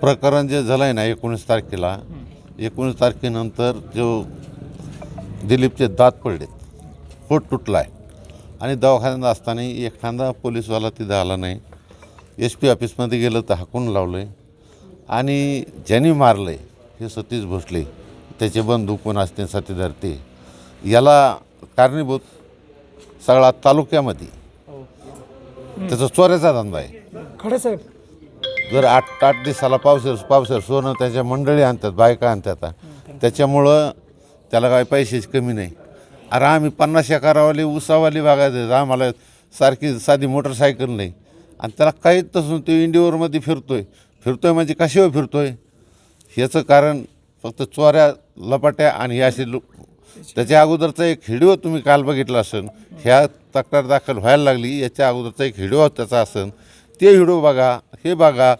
प्रकरण जे झालं आहे ना एकोणीस तारखेला एकोणीस तारखेनंतर जो दिलीपचे दात पडलेत पोट तुटला आहे आणि दवाखान्यात असताना एखादा पोलीसवाला तिथं आला नाही. एस पी ऑफिसमध्ये गेलं तर हाकून लावलं आहे आणि ज्यांनी मारलं आहे हे सतीश भोसले त्याचे बंधू कोण असते साथीदार ते याला कारणीभूत सगळा तालुक्यामध्ये. त्याचा चोऱ्याचा धंदा आहे. खडे साहेब जर आठ आठ दिवसाला पावसाळ पावसाळ सोनं त्याच्या मंडळी आणतात बायका आणतात. त्याच्यामुळं त्याला काही पैशाची कमी नाही. अरे आम्ही पन्नास एकरावाली उसावाली बागायत आम्हाला सारखी साधी मोटरसायकल नाही. आणि त्याला काहीच तसून तो इंडिओरमध्ये फिरतोय. फिरतोय म्हणजे कशावर फिरतोय? ह्याचं कारण फक्त चोऱ्या लपाट्या आणि हे असे लोक त्याच्या अगोदरचा एक व्हिडिओ तुम्ही काल बघितला असेल ह्या तक्रार दाखल व्हायला लागली याच्या अगोदरचा एक व्हिडिओ त्याचा असेल. ते व्हिडिओ बघा हे बघा.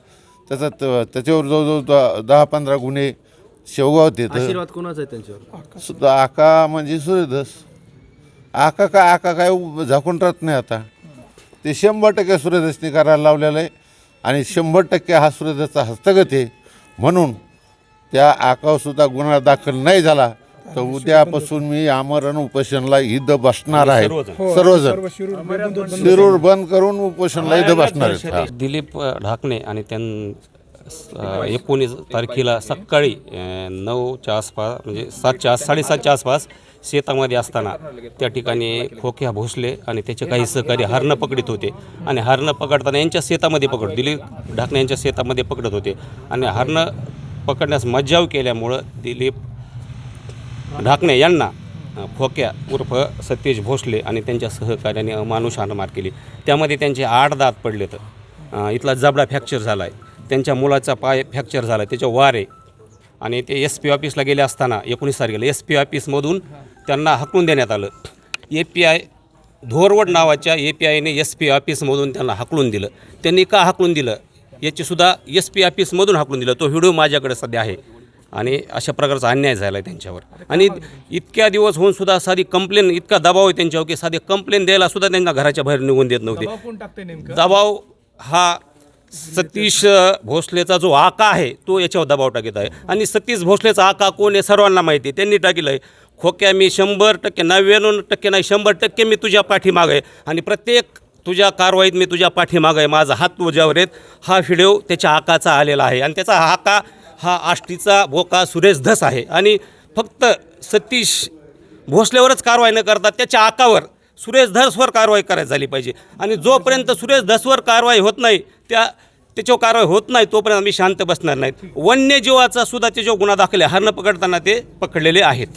त्याचा त- त्याच्यावर जवळजवळ द- दहा पंधरा गुन्हे शेवगावत येतं आशीर्वाद कोणाचा आहे त्यांच्यावर? सुद्धा आका म्हणजे सूर्यदस आका काय आका काय झाकून राहत नाही आता. ते शंभर टक्के सूर्यदसनी करायला लावलेलं आहे. आणि शंभर टक्के हा सूर्यदसचा हस्तगत आहे. म्हणून त्या आकावसुद्धा गुन्हा दाखल नाही झाला. तर उद्यापासून मी आमरण उपोषणला इथं बसणार आहे. सर्वजण. सर्व शिरूर बंद- करून उपोषणला इथं बसणार आहेत. हा. दिलीप ढाकणे आणि त्यां एकोणीस तारखेला सकाळी नऊच्या आसपास म्हणजे सातच्या आस साडेसातच्या आसपास शेतामध्ये असताना त्या ठिकाणी खोक्या भोसले आणि त्याचे काही सहकारी हरणं पकडत होते. आणि हरणं पकडताना यांच्या शेतामध्ये पकड दिलीप ढाकणे यांच्या शेतामध्ये पकडत होते. आणि हरणं पकडण्यास मज्जाव केल्यामुळं दिलीप ढाकणे यांना फोक्या खोक्या उर्फ सतीश भोसले आणि त्यांच्या सहकार्याने अमानुष हाणमार केली. त्यामध्ये त्यांचे आठ दात पडले तर इथला जबडा फ्रॅक्चर झाला आहे त्यांच्या मुलाचा पाय फ्रॅक्चर झाला आहे त्याच्या वार. आहे आणि ते एस पी ऑफिसला गेले असताना एकोणीस तारखेला एस पी ऑफिसमधून त्यांना हकलून देण्यात आलं. ए पी आय धोरवड नावाच्या ए पी आयने एस पी ऑफिसमधून त्यांना हाकलून दिलं. त्यांनी का हकलून दिलं? याचीसुद्धा एस पी ऑफिसमधून हाकलून दिलं. तो व्हिडिओ माझ्याकडे सध्या आहे. आणि अशा प्रकारचा अन्याय झाला आहे त्यांच्यावर. आणि इतक्या दिवस होऊन सुद्धा साधी कंप्लेन इतका दबाव आहे त्यांच्यावर की साधी कंप्लेन द्यायला सुद्धा त्यांना घराच्या बाहेर निघून देत नव्हते. दबाव हा सतीश भोसलेचा जो आका आहे तो याच्यावर दबाव टाकीत आहे. आणि सतीश भोसलेचा आका कोण आहे सर्वांना माहिती आहे. त्यांनी टाकीलं आहे खोक्या मी शंभर टक्के नव्याण्णव टक्के नाही शंभर टक्के मी तुझ्या पाठीमागं आहे. आणि प्रत्येक तुझ्या कारवाईत मी तुझ्या पाठीमागं आहे. माझा हात तुझ्यावर आहेत. हा व्हिडिओ त्याच्या आकाचा आलेला आहे. आणि त्याचा हा आका हा आष्टीचा भोका सुरेश धस आहे. आणि फक्त सतीश भोसलेवरच कारवाई न करता त्याच्या आकावर सुरेश धसवर कारवाई करायची झाली पाहिजे. आणि जोपर्यंत सुरेश धसवर कारवाई होत नाही त्या त्याच्यावर कारवाई होत नाही तोपर्यंत आम्ही शांत बसणार नाहीत. वन्यजीवाचा सुद्धा त्याच्यावर गुन्हा दाखल आहे. हरणं पकडताना ते पकडलेले आहेत.